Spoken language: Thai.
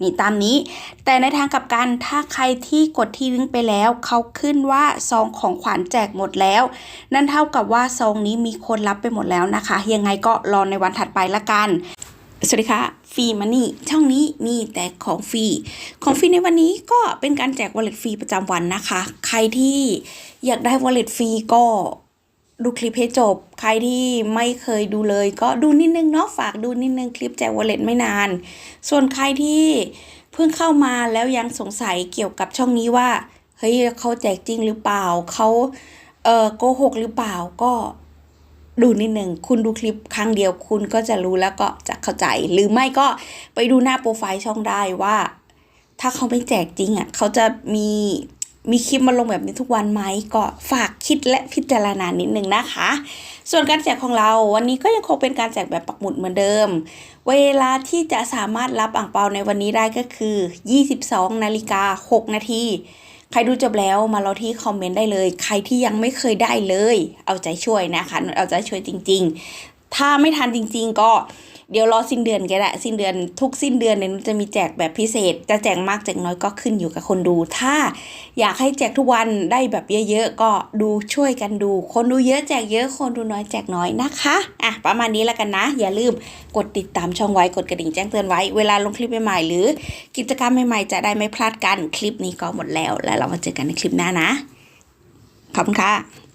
นี่ตามนี้ แต่ในทางกลับกันถ้าใครที่กดที่ลิงก์ไปแล้ว เขาขึ้นว่าซองของขวัญแจกหมดแล้ว นั่นเท่ากับว่าซองนี้มีคนรับไปหมดแล้วนะคะ ยังไงก็รอในวันถัดไปละกันสวัสดีค่ะฟรีมันนี่ช่องนี้มีแต่ของฟรีของฟรีในวันนี้ก็เป็นการแจก wallet ฟรีประจำวันนะคะ ใครที่อยากได้ wallet ฟรีก็ ดูคลิปให้จบ ใครที่ไม่เคยดูเลย ก็ดูนิดนึงเนาะฝากดูนิดนึงคลิปแจก wallet ไม่นาน ส่วนใครที่เพิ่งเข้ามาแล้วยังสงสัยเกี่ยวกับช่องนี้ว่าเฮ้ยเขาแจกจริงหรือเปล่าเขาเออโกหกหรือเปล่าก็ดูนิดหนึ่งคุณดูคลิปครั้งเดียวคุณก็จะรู้แล้วก็จะเข้าใจ หรือไม่ก็ไปดูหน้าโปรไฟล์ช่องได้ว่า ถ้าเขาไม่แจกจริงอะเขาจะมี มีคลิปมาลงแบบนี้ทุกวันไหมก็ฝากคิดและพิจารณานิดนึงนะคะ ส่วนการแจกของเราวันนี้ก็ยังคงเป็นการแจกแบบปักหมุดเหมือนเดิม เวลาที่จะสามารถรับอ่างเปาในวันนี้ได้ก็คือ 22นาฬิกา6นาทีใครดูจบแล้วมารอที่คอมเมนต์ได้เลย ใครที่ยังไม่เคยได้เลย เอาใจช่วยนะคะ เอาใจช่วยจริง ถ้าไม่ทันจริง ๆ ก็เดี๋ยวรอสิ้นเดือนก็ได้สิ้นเดือนทุกสิ้นเดือนเนี่ยนุ้นจะมีแจกแบบพิเศษ จะแจกมากแจกน้อยก็ขึ้นอยู่กับคนดู ถ้าอยากให้แจกทุกวันได้แบบเยอะๆก็ดูช่วยกันดู คนดูเยอะแจกเยอะคนดูน้อยแจกน้อยนะคะอะประมาณนี้แล้วกันนะ อย่าลืมกดติดตามช่องไว้กดกระดิ่งแจ้งเตือนไว้เวลาลงคลิปใหม่ๆหรือ กิจกรรมใหม่ๆจะได้ไม่พลาดกันคลิปนี้ก็หมดแล้ว แล้วเรามาเจอกันในคลิปหน้านะขอบคุณค่ะ